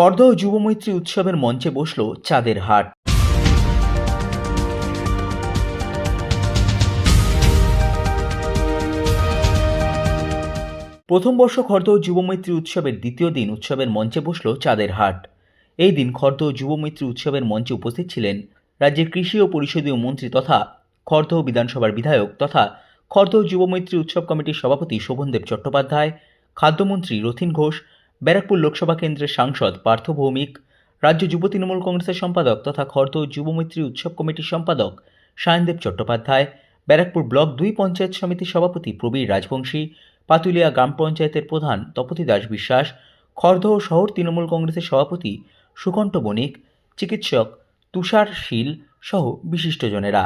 খর্দহ যুবমৈত্রী উৎসবের মঞ্চে বসল চাঁদের হাট। প্রথম বর্ষ খর্দহ যুবমৈত্রী উৎসবের দ্বিতীয় দিন উৎসবের মঞ্চে বসল চাঁদের হাট। এই দিন খর্দহ যুবমৈত্রী উৎসবের মঞ্চে উপস্থিত ছিলেন রাজ্যের কৃষি ও পরিষদীয় মন্ত্রী তথা খর্দহ বিধানসভার বিধায়ক তথা খর্দহ যুবমৈত্রী উৎসব কমিটির সভাপতি শোভনদেব চট্টোপাধ্যায়, খাদ্যমন্ত্রী রথিন ঘোষ ব্যারাকপুর লোকসভা কেন্দ্রের সাংসদ পার্থ ভৌমিক, রাজ্য যুব তৃণমূল কংগ্রেসের সম্পাদক তথা খর্দহ যুবমৈত্রী উৎসব কমিটির সম্পাদক সায়নদেব চট্টোপাধ্যায়, ব্যারাকপুর ব্লক দুই পঞ্চায়েত সমিতির সভাপতি প্রবীর রাজবংশী, পাতুলিয়া গ্রাম পঞ্চায়েতের প্রধান তপতি দাস বিশ্বাস খর্দহ শহর তৃণমূল কংগ্রেসের সভাপতি সুকণ্ঠ বণিক, চিকিৎসক তুষার শীল সহ বিশিষ্টজনেরা।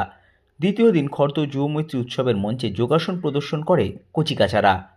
দ্বিতীয় দিন খর্দহ যুবমৈত্রী উৎসবের মঞ্চে যোগাসন প্রদর্শন করে কচিকাচারা।